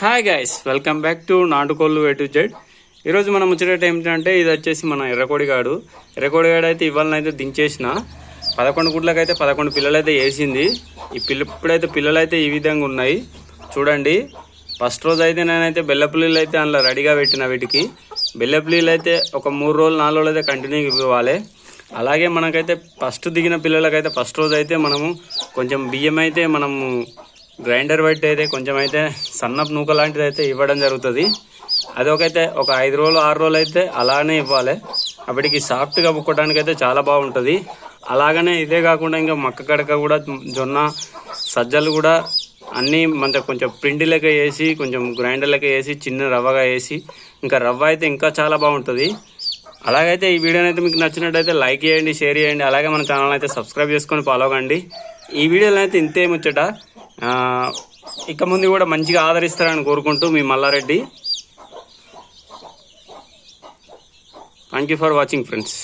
Hi guys welcome back to నాటుకోళ్ళు way to Z ఈరోజు మనం ముచ్చట ఏమిటంటే ఇది వచ్చేసి మన ఎర్రకోడిగాడు ఎర్రకోడిగాడు అయితే ఇవాళనైతే దించేసిన. పదకొండు గుడ్లకైతే పదకొండు పిల్లలైతే వేసింది. ఈ పిల్ల ఇప్పుడైతే పిల్లలు అయితే ఈ విధంగా ఉన్నాయి. చూడండి ఫస్ట్ రోజు అయితే నేనైతే బెల్లపుల్లీలు అయితే అందులో రెడీగా పెట్టిన వీటికి. బెల్లపుల్లీలు అయితే ఒక మూడు రోజులు నాలుగు రోజులు అయితే కంటిన్యూ ఇవ్వాలి. అలాగే మనకైతే ఫస్ట్ దిగిన పిల్లలకైతే ఫస్ట్ రోజు అయితే మనము కొంచెం బియ్యం అయితే మనము గ్రైండర్ బట్టి అయితే కొంచెం అయితే సన్నపు నూక లాంటిది అయితే ఇవ్వడం జరుగుతుంది. అది ఒకైతే ఒక ఐదు రోజులు ఆరు రోజులు అయితే అలానే ఇవ్వాలి. అప్పటికి సాఫ్ట్గా బుక్కడానికి అయితే చాలా బాగుంటుంది. అలాగనే ఇదే కాకుండా ఇంకా మక్క కడక కూడా జొన్న సజ్జలు కూడా అన్నీ మన కొంచెం పిండి లెక్క వేసి కొంచెం గ్రైండర్ లెక్క వేసి చిన్న రవ్వగా వేసి ఇంకా రవ్వ అయితే ఇంకా చాలా బాగుంటుంది. అలాగైతే ఈ వీడియోని అయితే మీకు నచ్చినట్టయితే లైక్ చేయండి షేర్ చేయండి. అలాగే మన ఛానల్ అయితే సబ్స్క్రైబ్ చేసుకొని ఫాలో కండి. ఈ వీడియోలో అయితే ఇంతే ముచ్చట. ఇక ముందు కూడా మంచిగా ఆదరిస్తారని కోరుకుంటూ మీ Mallareddy. Thank you for watching friends